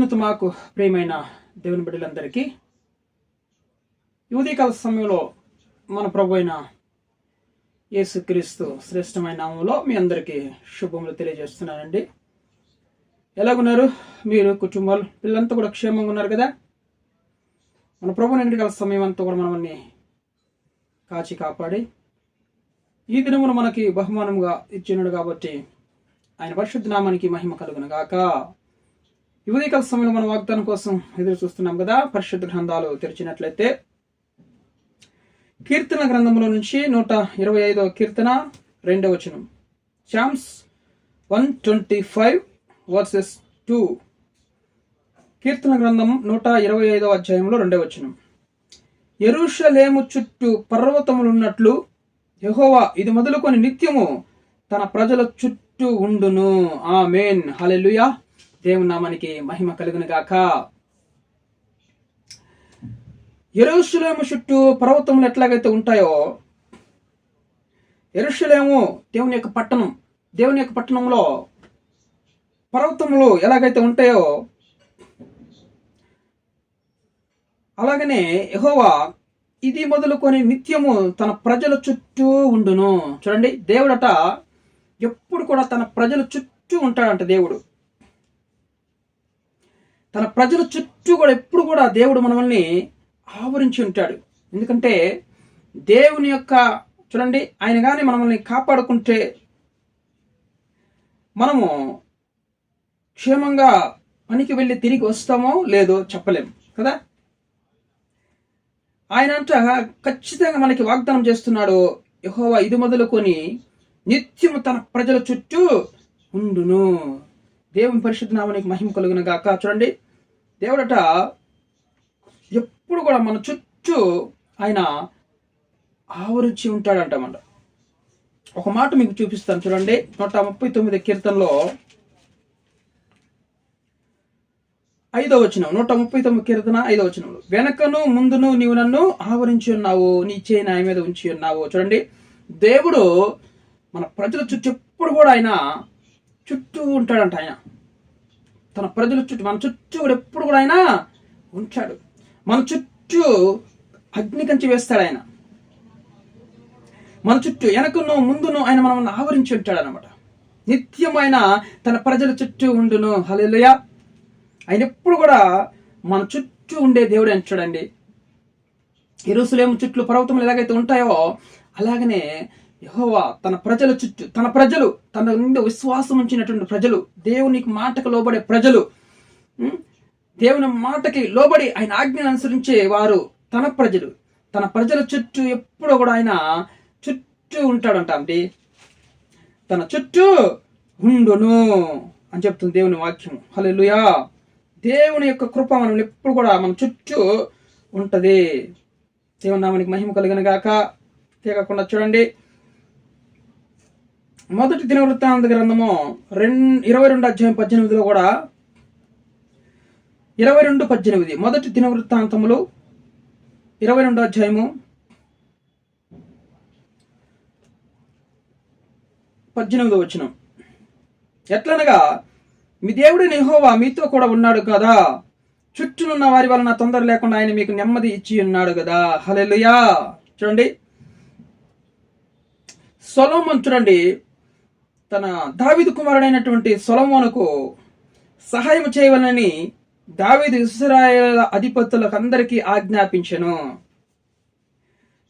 అత్యున్నత మాకు ప్రియమైన దేవుని బిడ్డలందరికీ ఈ కాల సమయంలో మన ప్రభు అయిన యేసుక్రీస్తు శ్రేష్టమైన నామంలో మీ అందరికీ శుభములు తెలియజేస్తున్నానండి. ఎలాగున్నారు? మీరు కుటుంబాలు పిల్లలంతా కూడా క్షేమంగా ఉన్నారు కదా? మన ప్రభు నిండి సమయం అంతా కూడా మనల్ని కాచి కాపాడి ఈ దినమును మనకి బహుమానంగా ఇచ్చినాడు కాబట్టి ఆయన పరిశుద్ధ నామానికి మహిమ కలుగును గాక. ఉదయకాల సమయంలో మనం వాగ్దానం కోసం ఎదురు చూస్తున్నాం కదా. పరిశుద్ధ గ్రంథాలు తెరిచినట్లయితే కీర్తన గ్రంథంలో నుంచి నూట ఇరవై ఐదవ కీర్తన రెండవ వచనం. Psalms one twenty five verses two. కీర్తన గ్రంథం నూట ఇరవై ఐదవ అధ్యాయంలో రెండవ వచనం. ఎరుషలేము చుట్టూ పర్వతములున్నట్లు యెహోవా ఇది మొదలుకొని నిత్యము తన ప్రజల చుట్టూ ఉండును. ఆ మేన్ హలెలుయా దేవుని నామానికి మహిమ కలుగును గాక ఎరుషులేము చుట్టూ పర్వతములు ఎట్లాగైతే ఉంటాయో ఎరుషులేము దేవుని యొక్క పట్టణం దేవుని యొక్క పట్టణంలో పర్వతములు ఎలాగైతే ఉంటాయో అలాగనే యహోవా ఇది మొదలుకొని నిత్యము తన ప్రజల చుట్టూ ఉండును. చూడండి దేవుడట ఎప్పుడు కూడా తన ప్రజల చుట్టూ ఉంటాడంట దేవుడు. తన ప్రజల చుట్టూ కూడా ఎప్పుడు కూడా దేవుడు మనల్ని ఆవరించి ఉంటాడు. ఎందుకంటే దేవుని యొక్క చూడండి ఆయన కానీ మనల్ని కాపాడుకుంటే మనము క్షేమంగా పనికి వెళ్ళి తిరిగి వస్తామో లేదో చెప్పలేము కదా? ఆయన అంట ఖచ్చితంగా మనకి వాగ్దానం చేస్తున్నాడు యహోవా ఇది మొదలుకొని నిత్యము తన ప్రజల చుట్టూ ఉండును. దేవుని పరిశుద్ధ నామానికి మహిమ కలుగును గాక. చూడండి దేవుడట ఎప్పుడు కూడా మన చుట్టూ ఆయన ఆవరించి ఉంటాడంటమాట. ఒక మాట మీకు చూపిస్తాను చూడండి నూట ముప్పై తొమ్మిది కీర్తనలో ఐదో వచనం నూట ముప్పై తొమ్మిది కీర్తన ఐదో వచనంలో వెనకను ముందును నీవు నన్ను ఆవరించి ఉన్నావు నీ చేయి నా మీద ఉంచి ఉన్నావు. చూడండి దేవుడు మన ప్రజల చుట్టూ ఎప్పుడు కూడా ఆయన చుట్టూ ఉంటాడంట ఆయన. తన ప్రజల చుట్టూ మన చుట్టూ కూడా ఎప్పుడు కూడా ఆయన ఉంచాడు మన చుట్టూ అగ్ని కంచి వేస్తాడు ఆయన. మన చుట్టూ వెనకను ముందును ఆయన మనం ఆవరించి ఉంటాడు అనమాట నిత్యం ఆయన తన ప్రజల చుట్టూ ఉండును. హల్లెలూయా. ఆయన ఎప్పుడు కూడా మన చుట్టూ ఉండే దేవుడు అని చూడండి. ఎరుసలేము చుట్లు పర్వతములు ఎలాగైతే ఉంటాయో అలాగనే యహోవా తన ప్రజల చుట్టూ తన ప్రజలు తన నుండి విశ్వాసం ఉంచినటువంటి ప్రజలు దేవునికి మాటకు లోబడే ప్రజలు దేవుని మాటకి లోబడి ఆయన ఆజ్ఞను అనుసరించే వారు తన ప్రజలు. తన ప్రజల చుట్టూ ఎప్పుడో కూడా ఆయన చుట్టూ ఉంటాడంట అంటే తన చుట్టూ ఉండును అని చెప్తుంది దేవుని వాక్యం హల్లెలూయా! దేవుని యొక్క కృప మనం ఎప్పుడు కూడా మన చుట్టూ ఉంటుంది. దేవుని నామానికి మహిమ కలిగిన గాక. తేగకుండా చూడండి. మొదటి దినవృత్తాంత గ్రంథము రెండు ఇరవై రెండు అధ్యాయం పద్దెనిమిదిలో కూడా ఇరవై రెండు పద్దెనిమిది. మొదటి దినవృత్తాంతములు ఇరవై రెండు అధ్యాయము పద్దెనిమిది వచ్చిన ఎట్లనగా మీ దేవుడు నిహోవా మీతో కూడా ఉన్నాడు కదా. చుట్టూనున్న వారి వలన తొందర లేకుండా ఆయన మీకు నెమ్మది ఇచ్చి ఉన్నాడు కదా. హలెలుయా చూడండి. సొలోమన్ చూడండి. తన దావిదు కుమారుడైనటువంటి సొలమోనకు సహాయం చేయవలని దావీదు ఇస్రాయేల్ అధిపతులకు అందరికీ ఆజ్ఞాపించను.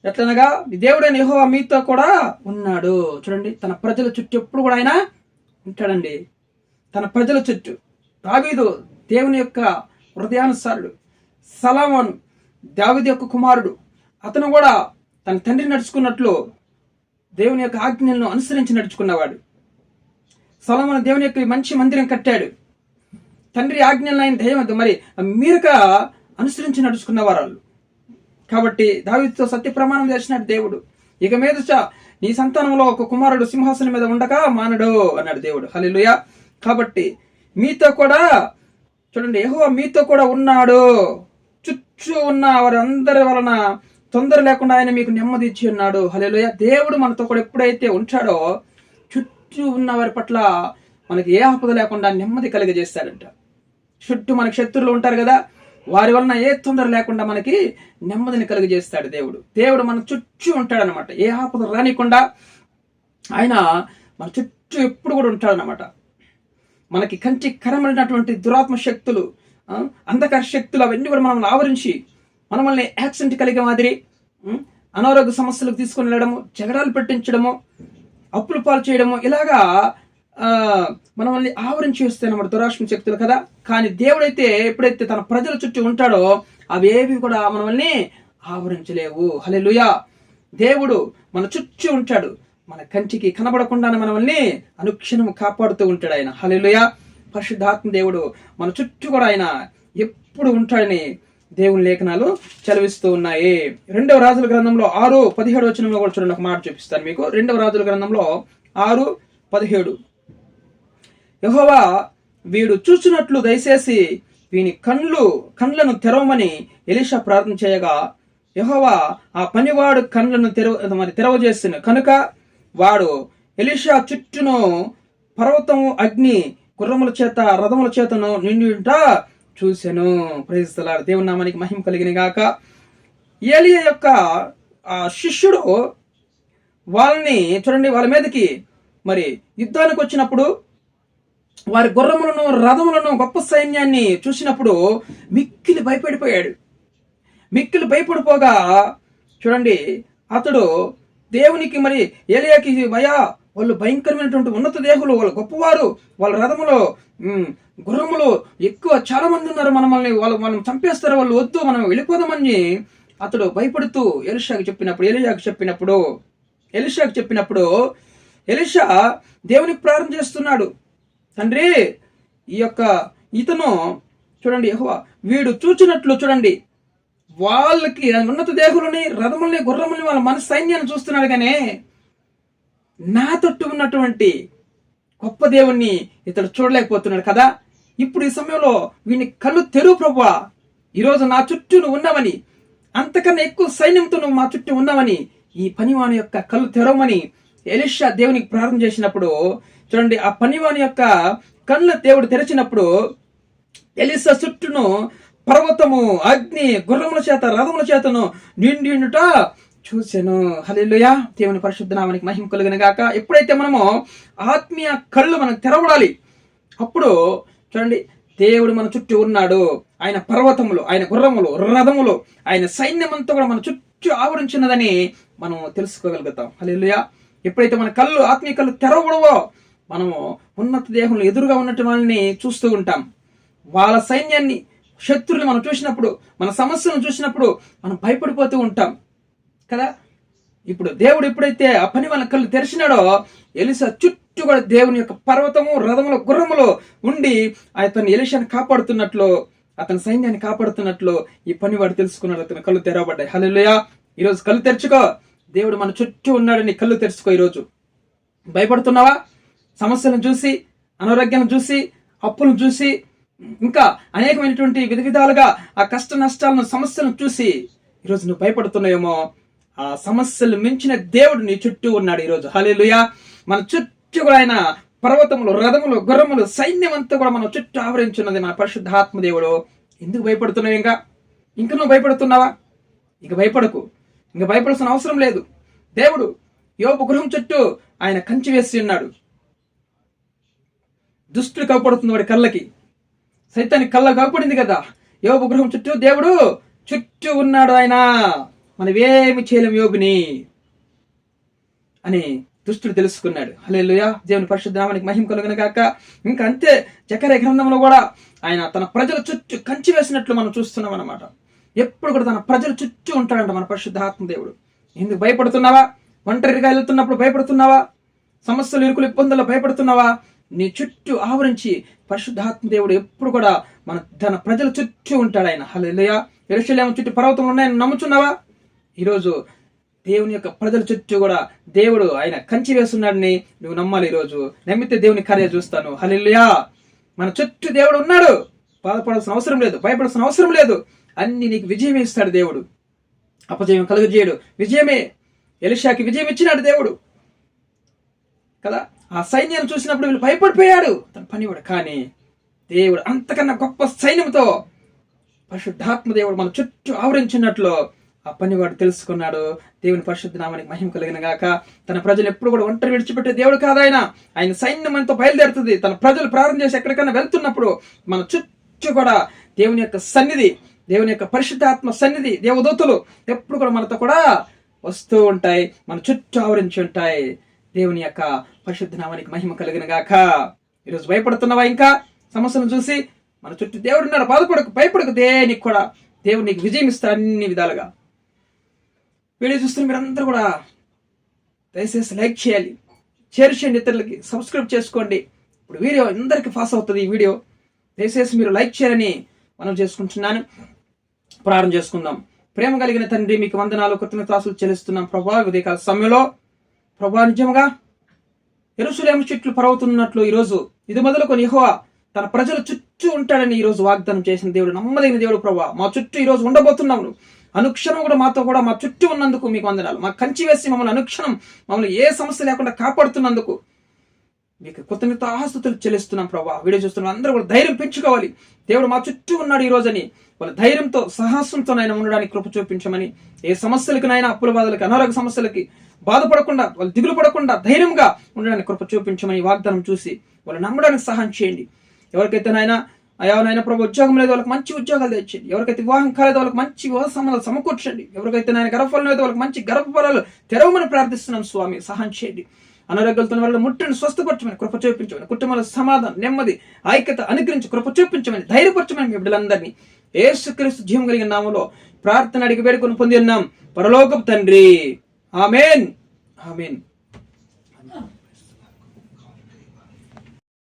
ఎట్లనగా దేవుడైన యహో మీతో కూడా ఉన్నాడు. చూడండి తన ప్రజల చుట్టూ ఎప్పుడు కూడా ఆయన ఉంటాడండి. తన ప్రజల చుట్టూ. దావీదు దేవుని యొక్క హృదయానుసారుడు సలామన్ దావీదు యొక్క కుమారుడు. అతను కూడా తన తండ్రి నడుచుకున్నట్లు దేవుని యొక్క ఆజ్ఞలను అనుసరించి నడుచుకున్నవాడు. సొలొమోను దేవుని యొక్క మంచి మందిరం కట్టాడు. తండ్రి ఆజ్ఞలను ఆయన దైవం మరి మీరుక అనుసరించి నడుచుకున్న వాళ్ళు కాబట్టి దావితో సత్య ప్రమాణం చేసినాడు దేవుడు. ఇక మీదట నీ సంతానంలో ఒక కుమారుడు సింహాసనం మీద ఉండగా మానడు అన్నాడు దేవుడు. హలిలుయ కాబట్టి మీతో కూడా చూడండి ఎహో మీతో కూడా ఉన్నాడు. చుట్టూ ఉన్న వారందరి వలన తొందర లేకుండా ఆయన మీకు నెమ్మది ఇచ్చి ఉన్నాడు. హల్లెలూయా. దేవుడు మనతో కూడా ఎప్పుడైతే ఉంచాడో చుట్టూ ఉన్న వారి పట్ల మనకి ఏ ఆపద లేకుండా నెమ్మది కలిగజేస్తాడంట చుట్టూ మనకి శత్రువులు ఉంటారు కదా వారి వలన ఏ తొందర లేకుండా మనకి నెమ్మదిని కలుగజేస్తాడు దేవుడు. దేవుడు మన చుట్టూ ఉంటాడనమాట ఏ ఆపద రానికుండా ఆయన మన చుట్టూ ఎప్పుడు కూడా ఉంటాడనమాట మనకి కంటి కరమైనటువంటి దురాత్మ శక్తులు అంధకార శక్తులు అవన్నీ కూడా మనం ఆవరించి మనల్ని యాక్సిడెంట్ కలిగే మాదిరి అనారోగ్య సమస్యలకు తీసుకుని వెళ్ళడము జగడాలు పెట్టించడము అప్పులు పాలు చేయడము ఇలాగా ఆ, మనల్ని ఆవరించి వస్తాయి అన్నమాట శక్తులు కదా. కానీ దేవుడైతే ఎప్పుడైతే తన ప్రజల చుట్టూ ఉంటాడో అవేవి కూడా మనల్ని ఆవరించలేవు. హల్లెలూయా. దేవుడు మన చుట్టూ ఉంటాడు. మన కంటికి కనబడకుండానే మనల్ని అనుక్షణం కాపాడుతూ ఉంటాడు ఆయన. హల్లెలూయా. పరిశుద్ధాత్మ దేవుడు మన చుట్టూ కూడా ఆయన ఎప్పుడు ఉంటాడని దేవుని లేఖనాలు చదివిస్తూ ఉన్నాయి. రెండవ రాజుల గ్రంథంలో ఆరు పదిహేడు వచనంలో కూడా చూడండి ఒక మాట చూపిస్తాను మీకు. రెండవ రాజుల గ్రంథంలో ఆరు పదిహేడు. యహోవా వీడు చూచినట్లు దయచేసి వీని కండ్లు కండ్లను తెరవమని ఎలీషా ప్రార్థన చేయగా యహోవా ఆ పనివాడు కండ్లను తెరవ మరి తెరవజేసిన. కనుక వాడు ఎలీషా చుట్టూను పర్వతము అగ్ని గుర్రముల చేత రథముల చేతను నిండిట చూశాను ప్రేస్తలాడు దేవుని నామానికి మహిమ కలిగిన గాక. ఏలియా యొక్క ఆ శిష్యుడు వాళ్ళని చూడండి వాళ్ళ మీదకి మరి యుద్ధానికి వచ్చినప్పుడు వారి గుర్రములను రథములను గొప్ప సైన్యాన్ని చూసినప్పుడు మిక్కిలి భయపడిపోయాడు. మిక్కిలి భయపడిపోగా చూడండి అతడు దేవునికి మరి ఏలియాకి భయా వాళ్ళు భయంకరమైనటువంటి ఉన్నత దేహులు వాళ్ళు గొప్పవారు. వాళ్ళ రథములో గుర్రములు ఎక్కువ చాలా మంది ఉన్నారు మనల్ని వాళ్ళు మనం చంపేస్తారు వాళ్ళు వద్దు మనం వెళ్ళిపోదామని అతడు భయపడుతూ ఎలిషాకి చెప్పినప్పుడు ఎలియాకి చెప్పినప్పుడు ఎలిషాకి చెప్పినప్పుడు ఎలిషా దేవునికి ప్రార్థన చేస్తున్నాడు. తండ్రి ఈ యొక్క ఇతను చూడండి యహోవా వీడు చూచినట్లు చూడండి. వాళ్ళకి ఉన్నత దేహులని రథముల్ని గుర్రముల్ని వాళ్ళ మన సైన్యాన్ని చూస్తున్నాడు కానీ నా తట్టు ఉన్నటువంటి గొప్ప దేవుణ్ణి ఇతడు చూడలేకపోతున్నాడు కదా? ఇప్పుడు ఈ సమయంలో వీని కళ్ళు తెరువు ప్రభువా ఈరోజు నా చుట్టూ నువ్వు ఉన్నావని అంతకన్నా ఎక్కువ సైన్యంతో నువ్వు మా చుట్టూ ఉన్నావని ఈ పనివాని యొక్క కళ్ళు తెరవమని ఎలిషా దేవునికి ప్రార్థన చేసినప్పుడు చూడండి ఆ పనివాని యొక్క కళ్ళు దేవుడు తెరిచినప్పుడు ఎలిసా చుట్టూను పర్వతము అగ్ని గుర్రముల చేత రథముల చేతను నిండిట చూశాను హల్లెలూయా. దేవుని పరిశుద్ధ నామానికి మహిమ కలిగిన గాక. ఎప్పుడైతే మనము ఆత్మీయ కళ్ళు మనకు తెరవడాలి అప్పుడు చూడండి దేవుడు మన చుట్టూ ఉన్నాడు. ఆయన పర్వతములు ఆయన గుర్రములు రథములు ఆయన సైన్యమంతా కూడా మన చుట్టూ ఆవరించినదని మనం తెలుసుకోగలుగుతాం. హల్లెలూయా. ఎప్పుడైతే మన కళ్ళు ఆత్మీయ కళ్ళు తెరవడవో మనము ఉన్నత దేహంలో ఎదురుగా ఉన్నట్టు వాళ్ళని చూస్తూ ఉంటాం. వాళ్ళ సైన్యాన్ని శత్రువులు మనం చూసినప్పుడు మన సమస్యలను చూసినప్పుడు మనం భయపడిపోతూ ఉంటాం. కదా? ఇప్పుడు దేవుడు ఎప్పుడైతే ఆ పని వాళ్ళ కళ్ళు తెరిచినాడో ఎలిసా చుట్టూ కూడా దేవుని యొక్క పర్వతము రథములు గుర్రములు ఉండి అతను ఎలిసాను కాపాడుతున్నట్లు అతని సైన్యాన్ని కాపాడుతున్నట్లు ఈ పని వాడు తెలుసుకున్నాడు. అతని కళ్ళు తెరవబడ్డాయి. హల్లెలూయా! ఈరోజు కళ్ళు తెరుచుకో. దేవుడు మన చుట్టూ ఉన్నాడని కళ్ళు తెరుచుకో ఈరోజు. భయపడుతున్నావా? సమస్యలను చూసి అనారోగ్యాలను చూసి అప్పులను చూసి ఇంకా అనేకమైనటువంటి విధ విధాలుగా ఆ కష్ట నష్టాలను సమస్యలను చూసి ఈరోజు నువ్వు భయపడుతున్నాయేమో ఆ సమస్యలు మించిన దేవుడు నీ చుట్టూ ఉన్నాడు ఈరోజు హలేలుయా మన చుట్టూ కూడా ఆయన పర్వతములు రథములు గుర్రములు సైన్యం అంతా కూడా మన చుట్టూ ఆవరించున్నది మన పరిశుద్ధాత్మ దేవుడు ఎందుకు భయపడుతున్నావు ఇంకా? ఇంకా నువ్వు భయపడుతున్నావా? ఇంక భయపడకు. ఇంక భయపడాల్సిన అవసరం లేదు. దేవుడు యోపు గృహం చుట్టూ ఆయన కంచి వేసి ఉన్నాడు. దుష్టులు కవపడుతుంది వాడి కళ్ళకి. సైతాన్ని కళ్ళ కప్పడింది కదా. యోబు గృహం చుట్టూ దేవుడు చుట్టూ ఉన్నాడు ఆయన. మనమేమి చేయలేం యోబుని అని దుష్టుడు తెలుసుకున్నాడు. హల్లెలూయా. దేవుని పరిశుద్ధ నామానికి మహిమ కలుగును కాక ఇంకా అంతే చక్కెర గ్రంథంలో కూడా ఆయన తన ప్రజల చుట్టూ కంచి వేసినట్లు మనం చూస్తున్నాం అన్నమాట. ఎప్పుడు కూడా తన ప్రజల చుట్టూ ఉంటాడంట మన పరిశుద్ధాత్మ దేవుడు. ఎందుకు భయపడుతున్నావా? ఒంటరిగా వెళ్తున్నప్పుడు భయపడుతున్నావా? సమస్యలు ఇరుకులు ఇబ్బందులు భయపడుతున్నావా? నీ చుట్టూ ఆవరించి పరిశుద్ధాత్మ దేవుడు ఎప్పుడు కూడా మన తన ప్రజల చుట్టూ ఉంటాడు ఆయన. హల్లెలూయా. ఎరుషలేము చుట్టూ పర్వతం ఉన్నాయని నమ్ముచున్నావా? ఈరోజు దేవుని యొక్క ప్రజల చుట్టూ కూడా దేవుడు ఆయన కంచి వేస్తున్నాడని నువ్వు నమ్మాలి ఈరోజు. నమ్మితే దేవుని కార్య చూస్తాను. హల్లెలూయా. మన చుట్టూ దేవుడు ఉన్నాడు. బాధపడాల్సిన అవసరం లేదు. భయపడాల్సిన అవసరం లేదు. అన్ని నీకు విజయం ఇస్తాడు దేవుడు. అపజయం కలుగజేయడు. విజయమే. ఎలిషాకి విజయం ఇచ్చినాడు దేవుడు. కదా? ఆ సైన్యాన్ని చూసినప్పుడు వీళ్ళు భయపడిపోయాడు. తన పనివాడు కానీ దేవుడు అంతకన్నా గొప్ప సైన్యంతో పరిశుద్ధాత్మ దేవుడు మన చుట్టూ ఆవరించినట్లు ఆ పనివాడు తెలుసుకున్నాడు. దేవుని పరిశుద్ధ నామానికి మహిమ కలిగిన గాక తన ప్రజలు ఎప్పుడు కూడా ఒంటరి విడిచిపెట్టే దేవుడు కాదాయన ఆయన. సైన్యం ఎంతో బయలుదేరుతుంది. తన ప్రజలు ప్రారంభం చేసి ఎక్కడికైనా వెళ్తున్నప్పుడు మన చుట్టూ కూడా దేవుని యొక్క సన్నిధి దేవుని యొక్క పరిశుద్ధాత్మ సన్నిధి దేవదూతలు ఎప్పుడు కూడా మనతో కూడా వస్తూ ఉంటాయి. మన చుట్టూ ఆవరించి ఉంటాయి. దేవుని యొక్క పరిశుద్ధ నామానికి మహిమ కలిగిన గాక. ఈరోజు భయపడుతున్నావా ఇంకా? సమస్యను చూసి మన చుట్టూ దేవుడు ఉన్నాడు. బాధపడకు భయపడకు. దేనికి కూడా దేవుడు నీకు విజయం ఇస్తాడు అన్ని విధాలుగా. వీడియో చూస్తున్న మీరందరూ కూడా దయచేసి లైక్ చేయాలి. షేర్ చేయండి ఇతరులకి. సబ్స్క్రైబ్ చేసుకోండి. ఇప్పుడు వీడియో అందరికీ పాస్ అవుతుంది ఈ వీడియో. దయచేసి మీరు లైక్ చేయాలని మనం చేసుకుంటున్నాను. ప్రారంభం చేసుకుందాం. ప్రేమ కలిగిన తండ్రి మీకు వందనాలు కృతజ్ఞతాసులు చెల్లిస్తున్నాం. ప్రభావ ఉదయకాల సమయంలో ప్రభా నిజంగా ఎరుసలేము చెట్లు పరవుతున్నట్లు ఈరోజు ఇది మొదలుకొని యెహోవా తన ప్రజల చుట్టూ ఉంటాడని ఈరోజు వాగ్దానం చేసిన దేవుడు నమ్మదగిన దేవుడు ప్రభా మా చుట్టూ ఈరోజు ఉండబోతున్నాము ఉండబోతున్నావు నువ్వు. అనుక్షణం కూడా మాతో కూడా మా చుట్టూ ఉన్నందుకు మీకు వందనాలు మా కంచి వేసి మమ్మల్ని అనుక్షణం మమ్మల్ని ఏ సమస్య లేకుండా కాపాడుతున్నందుకు మీకు కృతజ్ఞత ఆస్తుతులు చెల్లిస్తున్నాం ప్రభా. వీడియో చూస్తున్న అందరూ కూడా ధైర్యం పెంచుకోవాలి. దేవుడు మా చుట్టూ ఉన్నాడు ఈ రోజని. వాళ్ళ ధైర్యంతో సాహసంతో నాయన ఉండడానికి కృప చూపించమని ఏ సమస్యలకు నాయన అప్పుల బాధలకి అనారోగ్య సమస్యలకి బాధపడకుండా వాళ్ళు దిగులు పడకుండా ధైర్యంగా ఉండడానికి కృప చూపించమని వాగ్దానం చూసి వాళ్ళు నమ్మడానికి సహాయం చేయండి. ఎవరికైతే నాయన అయా నాయన ప్రభు ఉద్యోగం లేదు వాళ్ళకి మంచి ఉద్యోగాలు తెచ్చండి. ఎవరికైతే వివాహం కాలేదో వాళ్ళకి మంచి వివాహ సంబంధాలు సమకూర్చండి. ఎవరికైతే నాయన గర్భఫలం లేదో వాళ్ళకి మంచి గర్భఫలాలు తెరవమని ప్రార్థిస్తున్నాం స్వామి సహాయం చేయండి. అనారోగ్యాలతో వాళ్ళ ముట్టని స్వస్థపరచమని కృప చూపించమని కుటుంబంలో సమాధానం నెమ్మది ఐక్యత అనుగ్రహించి కృప చూపించమని ధైర్యపరచమని మీ బిడ్డలందరినీ ఏసుక్రీస్తు జీవం కలిగిన నామలో ప్రార్థన అడిగి వేడుకొని పొంది ఉన్నాం. పరలోకపు తండ్రి. ఆమెన్. ఆమెన్.